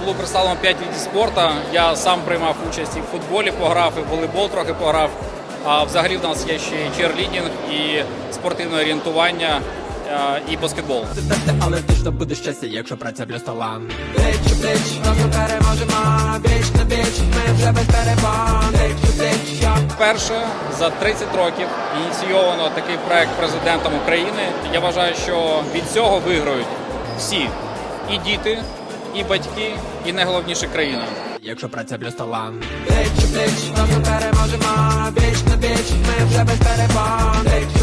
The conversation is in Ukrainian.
Було представлено 5 видів спорту. Я сам приймав участь і в футболі, пограв, і в волейбол трохи пограв. А взагалі в нас є ще і черлідінг, і спортивне орієнтування, е, і баскетбол. Але точно буде щастя, якщо працює для стола. Бич, бич, разом переможемо, біч на біч, ми вже без Вперше за 30 років ініційовано такий проект президентом України. Я вважаю, що від цього виграють всі і діти, і батьки, і найголовніше країна. Якщо праця плюс талант. Плеч біч, плеч, переможемо. Біч на біч, ми вже без перебан. Плеч